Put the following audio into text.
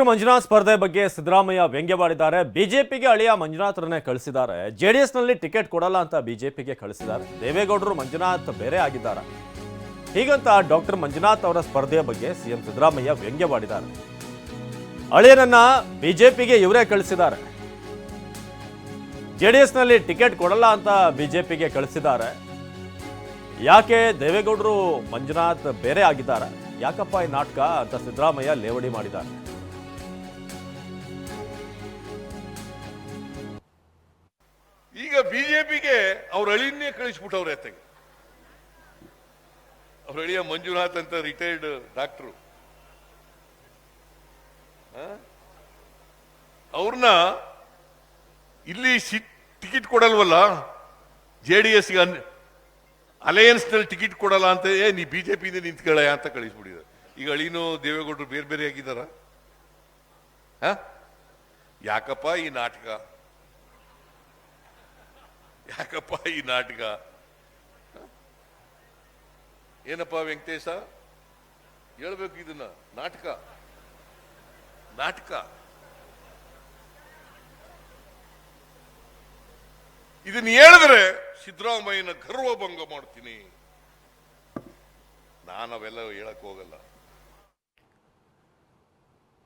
Doctor Manjunath ಸ್ಪರ್ಧೆ ಬಗ್ಗೆ ಸಿದ್ದರಾಮಯ್ಯ ವ್ಯಂಗ್ಯವಾಡಿದ್ದಾರೆ. ಬಿಜೆಪಿಗೆ ಅಳಿಯ ಮಂಜುನಾಥ್ರನ್ನೇ ಕಳಿಸಿದ್ದಾರೆ. ಜೆಡಿಎಸ್ನಲ್ಲಿ ಟಿಕೆಟ್ ಕೊಡಲ್ಲ ಅಂತ ಬಿಜೆಪಿಗೆ ಕಳಿಸಿದ್ದಾರೆ. ದೇವೇಗೌಡರು ಮಂಜುನಾಥ್ ಬೇರೆ ಆಗಿದ್ದಾರೆ. ಹೀಗಂತ ಡಾಕ್ಟರ್ ಮಂಜುನಾಥ್ ಅವರ ಸ್ಪರ್ಧೆಯ ಬಗ್ಗೆ ಸಿಎಂ ಸಿದ್ದರಾಮಯ್ಯ ವ್ಯಂಗ್ಯವಾಡಿದ್ದಾರೆ. ಅಳಿಯನನ್ನ ಬಿಜೆಪಿಗೆ ಇವರೇ ಕಳಿಸಿದ್ದಾರೆ. ಜೆಡಿಎಸ್ನಲ್ಲಿ ಟಿಕೆಟ್ ಕೊಡಲ್ಲ ಅಂತ ಬಿಜೆಪಿಗೆ ಕಳಿಸಿದ್ದಾರೆ. ಯಾಕೆ ದೇವೇಗೌಡರು ಮಂಜುನಾಥ್ ಬೇರೆ ಆಗಿದ್ದಾರೆ? ಯಾಕಪ್ಪ ಈ ನಾಟಕ ಅಂತ ಸಿದ್ದರಾಮಯ್ಯ ಲೇವಡಿ ಮಾಡಿದ್ದಾರೆ? ಬಿಜೆಪಿಗೆ ಅವ್ರ ಅಳಿನೇ ಕಳಿಸ್ಬಿಟ್ಟವ್ರೆ ಅತ್ತೆಗೆ. ಅವ್ರ ಅಳಿಯ ಮಂಜುನಾಥ್ ಅಂತ ರಿಟೈರ್ಡ್ ಡಾಕ್ಟ್ರು ಅವ್ರನ್ನ ಇಲ್ಲಿ ಟಿಕೆಟ್ ಕೊಡಲ್ವಲ್ಲ? ಜೆ ಡಿ ಎಸ್ ಅಲಯನ್ಸ್ನಲ್ಲಿ ಟಿಕೆಟ್ ಕೊಡಲ್ಲ ಅಂತ ಏ, ನೀ ಬಿಜೆಪಿಯಿಂದ ನಿಂತ್ಕೊಳ್ಳ ಅಂತ ಕಳಿಸ್ಬಿಟ್ಟಿದ್ದಾರೆ. ಈಗ ಅಳಿನೂ ದೇವೇಗೌಡರು ಬೇರೆ ಬೇರೆ ಆಗಿದ್ದಾರ ಯಾಕಪ್ಪ ಈ ನಾಟಕ? ಯಾಕಪ್ಪ ಈ ನಾಟಕ? ಏನಪ್ಪ ವೆಂಕಟೇಶ? ಹೇಳ್ಬೇಕು ಇದನ್ನ. ನಾಟಕ. ನಾಟಕ. ಇದನ್ನ ಹೇಳಿದ್ರೆ ಸಿದ್ದರಾಮಯ್ಯನ ಗರ್ವಭಂಗ ಮಾಡ್ತೀನಿ. ನಾನು ಅವೆಲ್ಲ ಹೇಳಕ್ ಹೋಗಲ್ಲ.